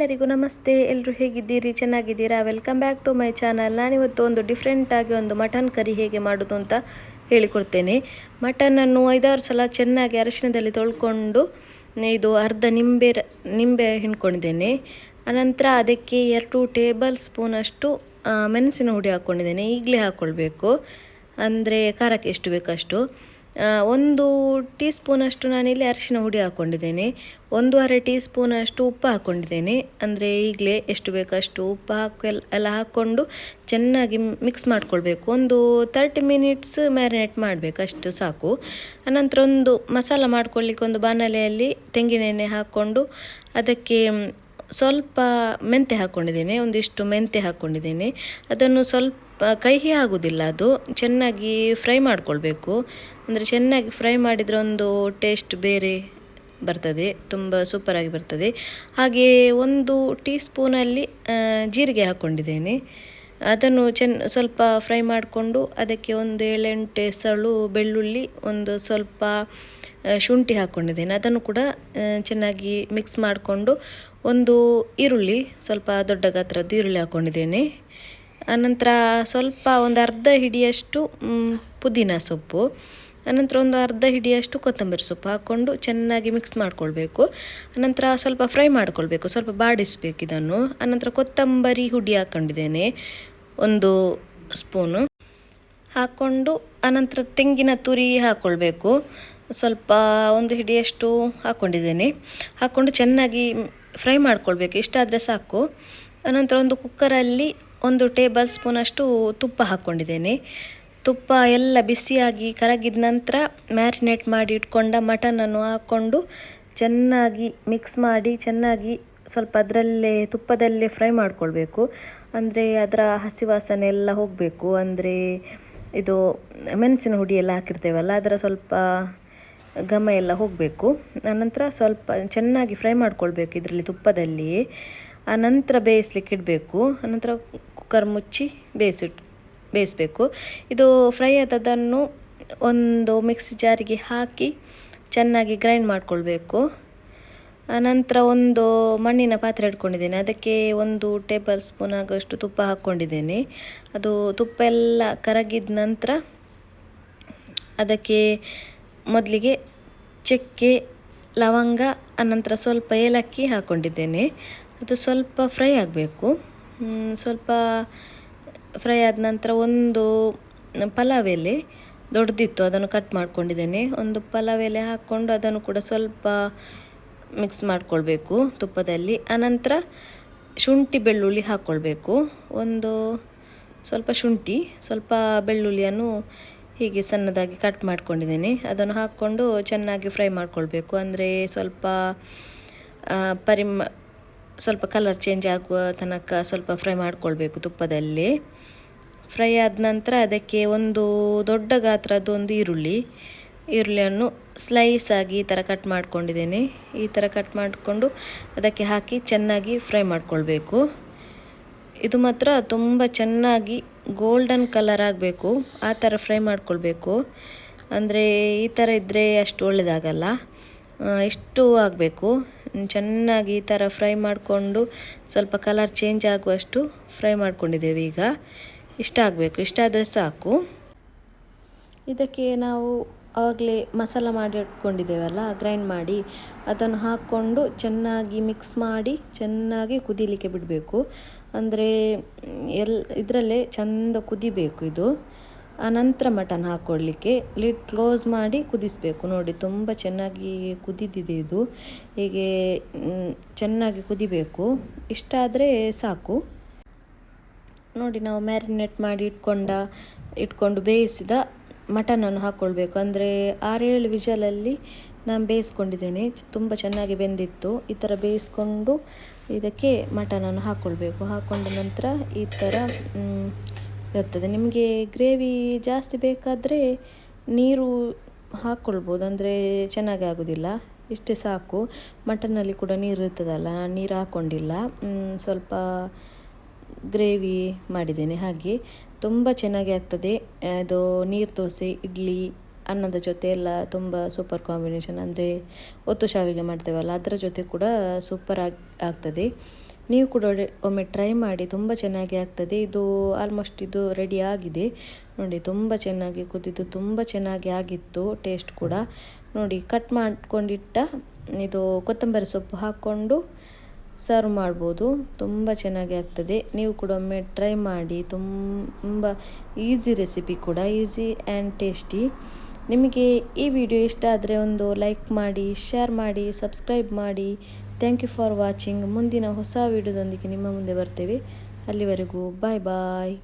ಎಲ್ಲರಿಗೂ ನಮಸ್ತೆ. ಎಲ್ಲರೂ ಹೇಗಿದ್ದೀರಿ? ಚೆನ್ನಾಗಿದ್ದೀರಾ? Welcome back to my channel ನಾನಿವತ್ತು ಒಂದು ಡಿಫ್ರೆಂಟಾಗಿ ಒಂದು ಮಟನ್ ಕರಿ ಹೇಗೆ ಮಾಡೋದು ಅಂತ ಹೇಳಿಕೊಡ್ತೇನೆ. ಮಟನನ್ನು ಐದಾರು ಸಲ ಚೆನ್ನಾಗಿ ಅರಿಶಿನದಲ್ಲಿ ತೊಳ್ಕೊಂಡು, ಇದು ಅರ್ಧ ನಿಂಬೆ ನಿಂಬೆ ಹಿಂಡ್ಕೊಂಡಿದ್ದೇನೆ. ಅನಂತರ ಅದಕ್ಕೆ ಎರಡು ಟೇಬಲ್ ಸ್ಪೂನಷ್ಟು ಮೆಣಸಿನ ಹುಡಿ ಹಾಕ್ಕೊಂಡಿದ್ದೇನೆ ಈಗಲೇ ಹಾಕ್ಕೊಳ್ಬೇಕು ಅಂದರೆ ಖಾರಕ್ಕೆ ಎಷ್ಟು ಬೇಕಷ್ಟು. ಒಂದು ಟೀ ಸ್ಪೂನಷ್ಟು ನಾನಿಲ್ಲಿ ಅರಿಶಿನ ಹುಡಿ ಹಾಕ್ಕೊಂಡಿದ್ದೇನೆ. ಒಂದೂವರೆ ಟೀ ಸ್ಪೂನಷ್ಟು ಉಪ್ಪು ಹಾಕ್ಕೊಂಡಿದ್ದೇನೆ. ಅಂದರೆ ಈಗಲೇ ಎಷ್ಟು ಬೇಕಷ್ಟು ಉಪ್ಪು ಹಾಕಿ ಎಲ್ಲ ಹಾಕ್ಕೊಂಡು ಚೆನ್ನಾಗಿ ಮಿಕ್ಸ್ ಮಾಡ್ಕೊಳ್ಬೇಕು. ಒಂದು ತರ್ಟಿ ಮಿನಿಟ್ಸ್ ಮ್ಯಾರಿನೇಟ್ ಮಾಡಬೇಕು, ಅಷ್ಟು ಸಾಕು. ಅನಂತರ ಒಂದು ಮಸಾಲ ಮಾಡ್ಕೊಳ್ಳಿಕ್ಕೆ ಒಂದು ಬಾಣಲೆಯಲ್ಲಿ ತೆಂಗಿನೆಣ್ಣೆ ಹಾಕ್ಕೊಂಡು ಅದಕ್ಕೆ ಸ್ವಲ್ಪ ಮೆಂತೆ ಹಾಕ್ಕೊಂಡಿದ್ದೇನೆ ಒಂದಿಷ್ಟು ಮೆಂತೆ ಹಾಕ್ಕೊಂಡಿದ್ದೇನೆ ಅದನ್ನು ಸ್ವಲ್ಪ ಕಹಿ ಆಗೋದಿಲ್ಲ ಅದು, ಚೆನ್ನಾಗಿ ಫ್ರೈ ಮಾಡಿಕೊಳ್ಬೇಕು. ಅಂದರೆ ಚೆನ್ನಾಗಿ ಫ್ರೈ ಮಾಡಿದರೆ ಒಂದು ಟೇಸ್ಟ್ ಬೇರೆ ಬರ್ತದೆ, ತುಂಬ ಸೂಪರಾಗಿ ಬರ್ತದೆ. ಹಾಗೆ ಒಂದು ಟೀ ಸ್ಪೂನಲ್ಲಿ ಜೀರಿಗೆ ಹಾಕ್ಕೊಂಡಿದ್ದೇನೆ ಅದನ್ನು ಚೆನ್ನ ಸ್ವಲ್ಪ ಫ್ರೈ ಮಾಡಿಕೊಂಡು ಅದಕ್ಕೆ ಒಂದು ಏಳೆಂಟು ಎಸಳು ಬೆಳ್ಳುಳ್ಳಿ, ಒಂದು ಸ್ವಲ್ಪ ಶುಂಠಿ ಹಾಕ್ಕೊಂಡಿದ್ದೇನೆ ಅದನ್ನು ಕೂಡ ಚೆನ್ನಾಗಿ ಮಿಕ್ಸ್ ಮಾಡಿಕೊಂಡು ಒಂದು ಈರುಳ್ಳಿ, ಸ್ವಲ್ಪ ದೊಡ್ಡ ಗಾತ್ರದ್ದು ಈರುಳ್ಳಿ ಹಾಕ್ಕೊಂಡಿದ್ದೇನೆ ಆನಂತರ ಸ್ವಲ್ಪ ಒಂದು ಅರ್ಧ ಹಿಡಿಯಷ್ಟು ಪುದೀನ ಸೊಪ್ಪು. ಆನಂತರ ಒಂದು ಅರ್ಧ ಹಿಡಿಯಷ್ಟು ಕೊತ್ತಂಬರಿ ಸೊಪ್ಪು ಹಾಕ್ಕೊಂಡು ಚೆನ್ನಾಗಿ ಮಿಕ್ಸ್ ಮಾಡ್ಕೊಳ್ಬೇಕು. ಆನಂತರ ಸ್ವಲ್ಪ ಫ್ರೈ ಮಾಡ್ಕೊಳ್ಬೇಕು, ಸ್ವಲ್ಪ ಬಾಡಿಸ್ಬೇಕು ಇದನ್ನು. ಆನಂತರ ಕೊತ್ತಂಬರಿ ಹುಡಿ ಹಾಕ್ಕೊಂಡಿದ್ದೇನೆ ಒಂದು ಸ್ಪೂನು ಹಾಕ್ಕೊಂಡು ಆನಂತರ ತೆಂಗಿನ ತುರಿ ಹಾಕ್ಕೊಳ್ಬೇಕು ಸ್ವಲ್ಪ ಒಂದು ಹಿಡಿಯಷ್ಟು ಹಾಕ್ಕೊಂಡಿದ್ದೇನೆ ಹಾಕ್ಕೊಂಡು ಚೆನ್ನಾಗಿ ಫ್ರೈ ಮಾಡ್ಕೊಳ್ಬೇಕು. ಇಷ್ಟಾದರೆ ಸಾಕು. ಅನಂತರ ಒಂದು ಕುಕ್ಕರಲ್ಲಿ ಒಂದು ಟೇಬಲ್ ಸ್ಪೂನಷ್ಟು ತುಪ್ಪ ಹಾಕ್ಕೊಂಡಿದ್ದೇನೆ. ತುಪ್ಪ ಎಲ್ಲ ಬಿಸಿಯಾಗಿ ಕರಗಿದ ನಂತರ ಮ್ಯಾರಿನೇಟ್ ಮಾಡಿ ಇಟ್ಕೊಂಡ ಮಟನನ್ನು ಹಾಕ್ಕೊಂಡು ಚೆನ್ನಾಗಿ ಮಿಕ್ಸ್ ಮಾಡಿ ಚೆನ್ನಾಗಿ ಸ್ವಲ್ಪ ಅದರಲ್ಲೇ ತುಪ್ಪದಲ್ಲೇ ಫ್ರೈ ಮಾಡಿಕೊಳ್ಬೇಕು. ಅಂದರೆ ಅದರ ಹಸಿ ವಾಸನೆ ಎಲ್ಲ ಹೋಗಬೇಕು. ಅಂದರೆ ಇದು ಮೆಣಸಿನ ಹುಡಿ ಎಲ್ಲ ಹಾಕಿರ್ತೇವಲ್ಲ, ಅದರ ಸ್ವಲ್ಪ ಘಮ ಎಲ್ಲ ಹೋಗಬೇಕು. ಆನಂತರ ಸ್ವಲ್ಪ ಚೆನ್ನಾಗಿ ಫ್ರೈ ಮಾಡ್ಕೊಳ್ಬೇಕು ಇದರಲ್ಲಿ ತುಪ್ಪದಲ್ಲಿ. ಆನಂತರ ಬೇಯಿಸ್ಲಿಕ್ಕೆ ಇಡಬೇಕು. ಆನಂತರ ಕುಕ್ಕರ್ ಮುಚ್ಚಿ ಬೇಯಿಸಿಟ್, ಬೇಯಿಸಬೇಕು. ಇದು ಫ್ರೈ ಆದದನ್ನು ಒಂದು ಮಿಕ್ಸಿ ಜಾರಿಗೆ ಹಾಕಿ ಚೆನ್ನಾಗಿ ಗ್ರೈಂಡ್ ಮಾಡ್ಕೊಳ್ಬೇಕು. ಆನಂತರ ಒಂದು ಮಣ್ಣಿನ ಪಾತ್ರೆ ಇಟ್ಕೊಂಡಿದ್ದೇನೆ. ಅದಕ್ಕೆ ಒಂದು ಟೇಬಲ್ ಸ್ಪೂನ್ ಆಗೋಷ್ಟು ತುಪ್ಪ ಹಾಕ್ಕೊಂಡಿದ್ದೇನೆ. ಅದು ತುಪ್ಪ ಎಲ್ಲ ಕರಗಿದ ನಂತರ ಅದಕ್ಕೆ ಮೊದಲಿಗೆ ಚಕ್ಕೆ, ಲವಂಗ, ಅನಂತರ ಸ್ವಲ್ಪ ಏಲಕ್ಕಿ ಹಾಕ್ಕೊಂಡಿದ್ದೇನೆ ಅದು ಸ್ವಲ್ಪ ಫ್ರೈ ಆಗಬೇಕು. ಸ್ವಲ್ಪ ಫ್ರೈ ಆದ ನಂತರ ಒಂದು ಪಲಾವ್ ಎಲೆ ದೊಡ್ಡದಿತ್ತು, ಅದನ್ನು ಕಟ್ ಮಾಡ್ಕೊಂಡಿದ್ದೇನೆ. ಒಂದು ಪಲಾವ್ ಎಲೆ ಹಾಕ್ಕೊಂಡು ಅದನ್ನು ಕೂಡ ಸ್ವಲ್ಪ ಮಿಕ್ಸ್ ಮಾಡಿಕೊಳ್ಬೇಕು ತುಪ್ಪದಲ್ಲಿ. ಅನಂತರ ಶುಂಠಿ, ಬೆಳ್ಳುಳ್ಳಿ ಹಾಕ್ಕೊಳ್ಬೇಕು. ಒಂದು ಸ್ವಲ್ಪ ಶುಂಠಿ, ಸ್ವಲ್ಪ ಬೆಳ್ಳುಳ್ಳಿಯನ್ನು ಹೀಗೆ ಸಣ್ಣದಾಗಿ ಕಟ್ ಮಾಡ್ಕೊಂಡಿದ್ದೀನಿ. ಅದನ್ನು ಹಾಕ್ಕೊಂಡು ಚೆನ್ನಾಗಿ ಫ್ರೈ ಮಾಡ್ಕೊಳ್ಬೇಕು. ಅಂದರೆ ಸ್ವಲ್ಪ ಪರಿಮ, ಸ್ವಲ್ಪ ಕಲರ್ ಚೇಂಜ್ ಆಗುವ ತನಕ ಸ್ವಲ್ಪ ಫ್ರೈ ಮಾಡ್ಕೊಳ್ಬೇಕು ತುಪ್ಪದಲ್ಲಿ. ಫ್ರೈ ಆದ ನಂತರ ಅದಕ್ಕೆ ಒಂದು ದೊಡ್ಡ ಗಾತ್ರದ್ದು ಒಂದು ಈರುಳ್ಳಿ. ಈರುಳ್ಳಿಯನ್ನು ಸ್ಲೈಸ್ ಆಗಿ ಈ ಥರ ಕಟ್ ಮಾಡ್ಕೊಂಡಿದ್ದೀನಿ. ಈ ಥರ ಕಟ್ ಮಾಡಿಕೊಂಡು ಅದಕ್ಕೆ ಹಾಕಿ ಚೆನ್ನಾಗಿ ಫ್ರೈ ಮಾಡ್ಕೊಳ್ಬೇಕು. ಇದು ಮಾತ್ರ ತುಂಬ ಚೆನ್ನಾಗಿ ಗೋಲ್ಡನ್ ಕಲರ್ ಆಗಬೇಕು, ಆ ಥರ ಫ್ರೈ ಮಾಡ್ಕೊಳ್ಬೇಕು. ಅಂದರೆ ಈ ಥರ ಇದ್ದರೆ ಅಷ್ಟು ಒಳ್ಳೆಯದಾಗಲ್ಲ ಇಷ್ಟು ಆಗಬೇಕು. ಚೆನ್ನಾಗಿ ಈ ಥರ ಫ್ರೈ ಮಾಡಿಕೊಂಡು ಸ್ವಲ್ಪ ಕಲರ್ ಚೇಂಜ್ ಆಗುವಷ್ಟು ಫ್ರೈ ಮಾಡ್ಕೊಂಡಿದ್ದೇವೆ ಈಗ. ಇಷ್ಟ ಆಗಬೇಕು. ಇಷ್ಟ ಆದರೆ ಸಾಕು. ಇದಕ್ಕೆ ನಾವು ಆವಾಗಲೇ ಮಸಾಲ ಮಾಡಿ ಇಟ್ಕೊಂಡಿದ್ದೇವಲ್ಲ, ಗ್ರೈಂಡ್ ಮಾಡಿ ಅದನ್ನು ಹಾಕ್ಕೊಂಡು ಚೆನ್ನಾಗಿ ಮಿಕ್ಸ್ ಮಾಡಿ ಚೆನ್ನಾಗಿ ಕುದೀಲಿಕ್ಕೆ ಬಿಡಬೇಕು. ಅಂದರೆ, ಎಲ್, ಇದರಲ್ಲೇ ಚೆಂದ ಕುದಿಬೇಕು ಇದು. ಆನಂತರ ಮಟನ್ ಹಾಕ್ಕೊಳ್ಳಿಕ್ಕೆ ಲಿಡ್ ಕ್ಲೋಸ್ ಮಾಡಿ ಕುದಿಸಬೇಕು. ನೋಡಿ, ತುಂಬ ಚೆನ್ನಾಗಿ ಕುದಿದಿದೆ ಇದು. ಹೀಗೆ ಚೆನ್ನಾಗಿ ಕುದಿಬೇಕು. ಇಷ್ಟ ಆದರೆ ಸಾಕು. ನೋಡಿ, ನಾವು ಮ್ಯಾರಿನೇಟ್ ಮಾಡಿ ಇಟ್ಕೊಂಡ, ಇಟ್ಕೊಂಡು ಬೇಯಿಸಿದ ಮಟನನ್ನು ಹಾಕ್ಕೊಳ್ಬೇಕು ಅಂದರೆ, ಆರೇಳು ವಿಷಲಲ್ಲಿ ನಾನು ಬೇಯಿಸ್ಕೊಂಡಿದ್ದೇನೆ. ತುಂಬ ಚೆನ್ನಾಗಿ ಬೆಂದಿತ್ತು. ಈ ಥರ ಬೇಯಿಸ್ಕೊಂಡು ಇದಕ್ಕೆ ಮಟನನ್ನು ಹಾಕ್ಕೊಳ್ಬೇಕು ಹಾಕ್ಕೊಂಡ ನಂತರ ಈ ಥರ ಇರ್ತದೆ. ನಿಮಗೆ ಗ್ರೇವಿ ಜಾಸ್ತಿ ಬೇಕಾದರೆ ನೀರು ಹಾಕ್ಕೊಳ್ಬೋದು ಅಂದರೆ ಚೆನ್ನಾಗಿ ಆಗೋದಿಲ್ಲ. ಇಷ್ಟೇ ಸಾಕು. ಮಟನಲ್ಲಿ ಕೂಡ ನೀರು ಇರ್ತದಲ್ಲ ನಾನು ನೀರು ಹಾಕ್ಕೊಂಡಿಲ್ಲ ಸ್ವಲ್ಪ ಗ್ರೇವಿ ಮಾಡಿದ್ದೇನೆ ಹಾಗೆ. ತುಂಬ ಚೆನ್ನಾಗಿ ಆಗ್ತದೆ. ಅದು ನೀರು ದೋಸೆ ಇಡ್ಲಿ ಅನ್ನದ ಜೊತೆ ಎಲ್ಲ ತುಂಬ ಸೂಪರ್ ಕಾಂಬಿನೇಷನ್ ಅಂದರೆ ಒತ್ತು ಶಾವಿಗೆ ಮಾಡ್ತೇವಲ್ಲ, ಅದರ ಜೊತೆ ಕೂಡ ಸೂಪರ್ ಆಗಿ, ಆಗ್ತದೆ. ನೀವು ಕೂಡ ಒಮ್ಮೆ ಟ್ರೈ ಮಾಡಿ ತುಂಬ ಚೆನ್ನಾಗಿ ಆಗ್ತದೆ. ಇದು ಆಲ್ಮೋಸ್ಟ್ ಇದು ರೆಡಿ ಆಗಿದೆ. ನೋಡಿ, ತುಂಬ ಚೆನ್ನಾಗಿ ಕುದಿದು ತುಂಬ ಚೆನ್ನಾಗಿ ಆಗಿತ್ತು ಟೇಸ್ಟ್ ಕೂಡ. ನೋಡಿ ಕಟ್ ಮಾಡ್ಕೊಂಡಿಟ್ಟ ಇದು ಕೊತ್ತಂಬರಿ ಸೊಪ್ಪು ಹಾಕ್ಕೊಂಡು ಸರ್ವ್ ಮಾಡ್ಬೋದು. ತುಂಬ ಚೆನ್ನಾಗಿ ಆಗ್ತದೆ. ನೀವು ಕೂಡ ಒಮ್ಮೆ ಟ್ರೈ ಮಾಡಿ ತುಂಬ ಈಸಿ ರೆಸಿಪಿ ಕೂಡ ಈಸಿ ಆ್ಯಂಡ್ ಟೇಸ್ಟಿ ನಿಮಗೆ ಈ ವಿಡಿಯೋ ಇಷ್ಟ ಆದರೆ ಒಂದು ಲೈಕ್ ಮಾಡಿ ಶೇರ್ ಮಾಡಿ ಸಬ್ಸ್ಕ್ರೈಬ್ ಮಾಡಿ. ಥ್ಯಾಂಕ್ ಯು ಫಾರ್ ವಾಚಿಂಗ್ ಮುಂದಿನ ಹೊಸ ವಿಡಿಯೋದೊಂದಿಗೆ ನಿಮ್ಮ ಮುಂದೆ ಬರ್ತೇವೆ. ಅಲ್ಲಿವರೆಗೂ ಬಾಯ್ ಬಾಯ್